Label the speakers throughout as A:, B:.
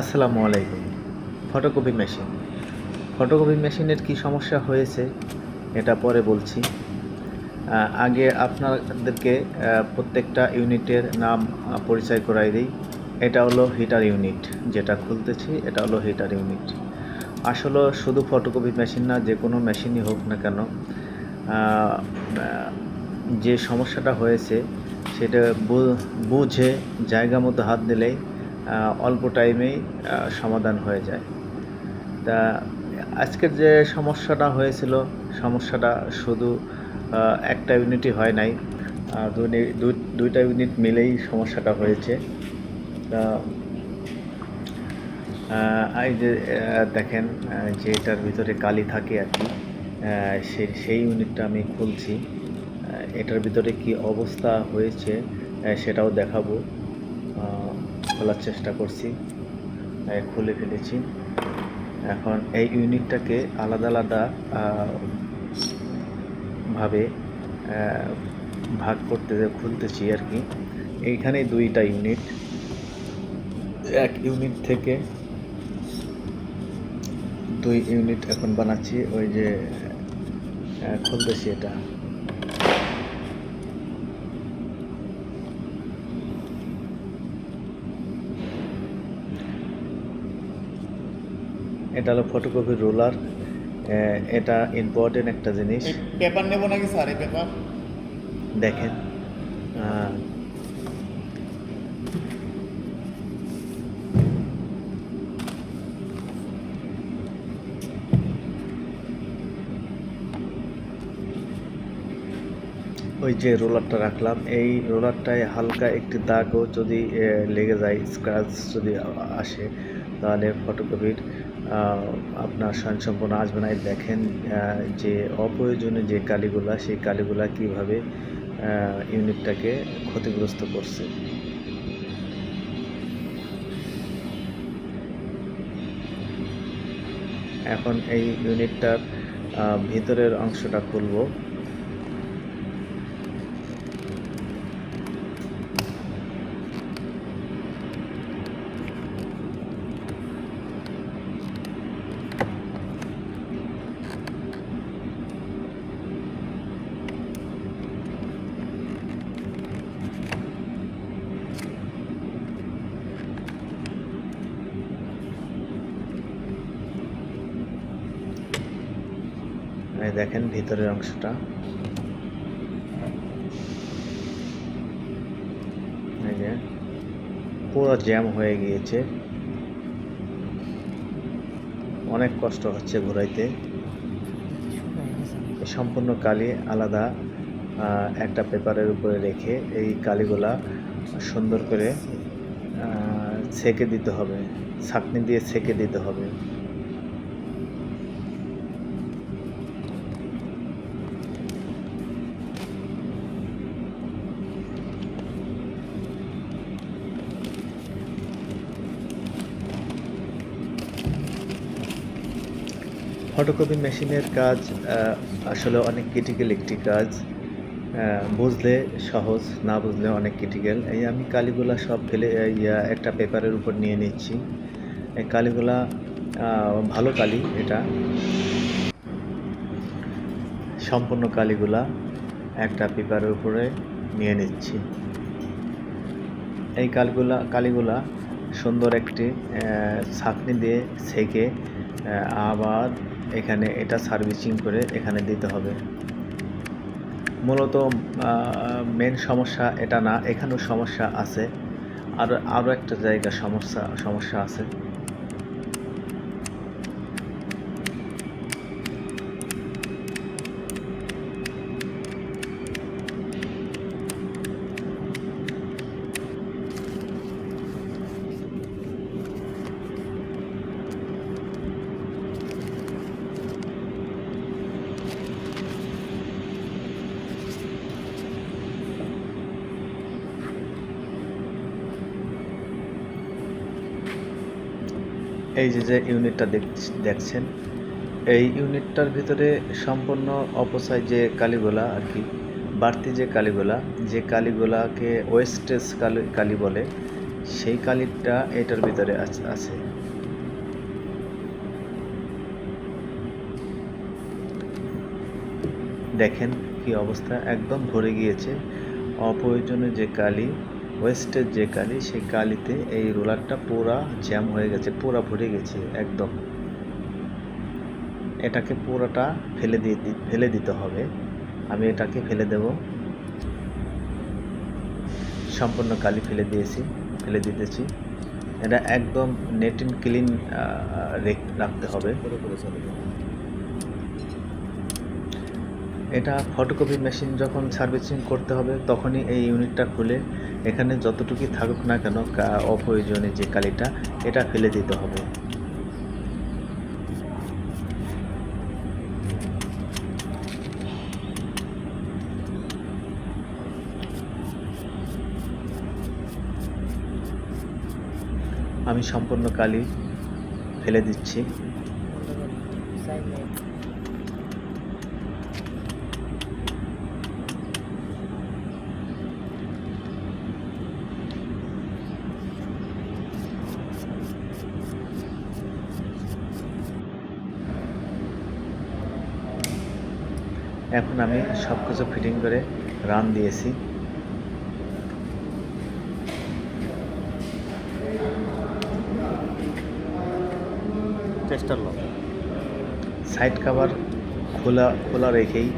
A: আসসালামু আলাইকুম। Photocopy machine photocopy মেশিনের কি সমস্যা হয়েছে, এটা পরে বলছি। আগে আপনাদেরকে প্রত্যেকটা ইউনিটের নাম পরিচয় করাই দিই। এটা হলো হিটার ইউনিট, যেটা খুলতেছি, এটা হলো হিটার ইউনিট। আসলে শুধু ফটোকপি মেশিন না, যে কোনো মেশিনই হোক না কেন যে সমস্যাটা হয়েছে, সেটা বুঝে, জায়গা মতো হাত দিলেই অল্প টাইমেই সমাধান হয়ে যায়। তা আজকের যে সমস্যাটা হয়েছিল সমস্যাটা শুধু একটা ইউনিটই হয় নাই। দুইটা ইউনিট মিলেই সমস্যাটা হয়েছে। তা এই যে দেখেন যে এটার ভিতরে কালি থাকে আর কি আহ, সেই ইউনিটটা আমি খুলছি। এটার ভিতরে কি অবস্থা হয়েছে সেটাও দেখাবো। খোলার চেষ্টা করছি খুলে ফেলেছি। এখন এই ইউনিটটাকে আলাদা আলাদা ভাবে ভাগ করতে খুলতেছি আর কি। এইখানে দুইটা ইউনিট, এক ইউনিট থেকে দুই ইউনিট এখন বানাচ্ছি, ওই যে খুলতেছি এটা। এটা হলো ফটোকপি রোলার এটা ইম্পর্টেন্ট একটা জিনিস।
B: পেপার নেব নাকি স্যার এই পেপার
A: দেখেন ওই যে রোলারটা রাখলাম এই রোলারটায় হালকা একটি দাগও যদি লেগে যায় স্ক্র্যাচ যদি আসে তাহলে ফটোকপির আপনার স্বয়ংসম্পূর্ণ আসবে না দেখেন যে অপ্রয়োজনীয় যে কালিগুলা, সেই কালিগুলা কীভাবে ইউনিটটাকে ক্ষতিগ্রস্ত করছে। এখন এই ইউনিটটার ভিতরের অংশটা খুলবো। এই দেখেন ভিতরের অংশটা। এই যে, পুরো জ্যাম হয়ে গিয়েছে। অনেক কষ্ট হচ্ছে ঘোরাইতে। সম্পূর্ণ কালি আলাদা একটা পেপারের উপরে রেখে এই কালিগুলা সুন্দর করে ছেঁকে দিতে হবে। ছাঁকনি দিয়ে ছেঁকে দিতে হবে। ফটোকপি মেশিনের কাজ আসলে অনেক ক্রিটিক্যাল একটি কাজ। বুঝলে সহজ, না বুঝলে অনেক ক্রিটিক্যাল এই আমি কালিগুলা সব ফেলে একটা পেপারের উপর নিয়ে নিচ্ছি। এই কালিগুলা ভালো কালি এটা। সম্পূর্ণ কালিগুলা একটা পেপারের উপরে নিয়ে নিচ্ছি। এই কালগুলা, কালিগুলা সুন্দর একটি ছাঁকনি দিয়ে ছেঁকে আবার এখানে এটা সার্ভিসিং করে এখানে দিতে হবে। মূলত মেন সমস্যা এটা না, এখানেও সমস্যা আছে। আর আরও একটা জায়গা সমস্যা সমস্যা আছে। এই যে যে ইউনিটটা দেখ- দেখছেন, এই ইউনিটটার ভিতরে সম্পূর্ণ অপচয় যে কালিগুলা আর কি, বাড়তি যে কালিগুলা, যে কালিগুলাকে ওয়েস্টেজ কালি কালি বলে, সেই কালিটা এটার ভিতরে আছে দেখেন কি অবস্থা, একদম ভরে গিয়েছে। অপ্রয়োজনীয় যে কালি ওয়েস্টের যে কালি সেই কালিতে এই রোলারটা পুরা জ্যাম হয়ে গেছে, পুরা ভরে গেছে একদম। এটাকে পুরোটা ফেলে দিয়ে ফেলে দিতে হবে। আমি এটাকে ফেলে দেব। সম্পূর্ণ কালি ফেলে দিয়েছি, ফেলে দিতেছি। এটা একদম নেট অ্যান্ড ক্লিন রাখতে হবে। এটা ফটোকপি মেশিন যখন সার্ভিসিং করতে হবে, তখনই এই ইউনিটটা খুলে, এখানে যতটুকুই থাকুক না কেন অপ্রয়োজনীয় যে কালিটা, এটা ফেলে দিতে হবে। আমি সম্পূর্ণ কালি ফেলে দিচ্ছি। এখন আমি সব কিছু ফিটিং করে রান দিয়েছি। সাইড কভার খোলা খোলা রেখেই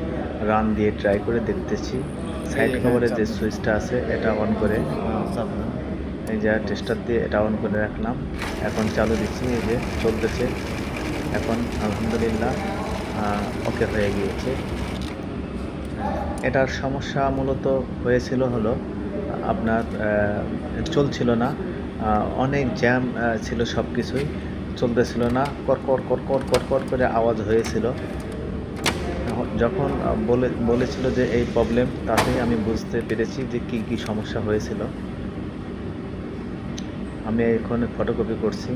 A: রান দিয়ে ট্রাই করে দেখতেছি। সাইড
B: এই
A: কভারের যে সুইচটা আছে এটা অন করে। এই যে টেস্টার দিয়ে এটা অন করে রাখলাম। এখন চালু দিচ্ছি এই যে চলতেছে। এখন আলহামদুলিল্লাহ ওকে হয়ে গিয়েছে। এটার সমস্যা মূলত হয়েছিল হলো, আপনার চলছিল না। অনেক জ্যাম ছিল সব কিছুই চলতেছিল না। কর কর কর, করে আওয়াজ হয়েছিল। যখন বলে, বলেছিল যে এই প্রবলেম তাতেই আমি বুঝতে পেরেছি যে কি কি সমস্যা হয়েছিল। আমি এখানে ফটোকপি করছি।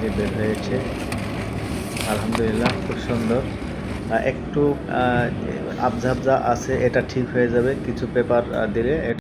A: যে বের হয়েছে। আলহামদুলিল্লাহ, খুব সুন্দর। একটু আবজা আছে, এটা ঠিক হয়ে যাবে। কিছু পেপার দিলে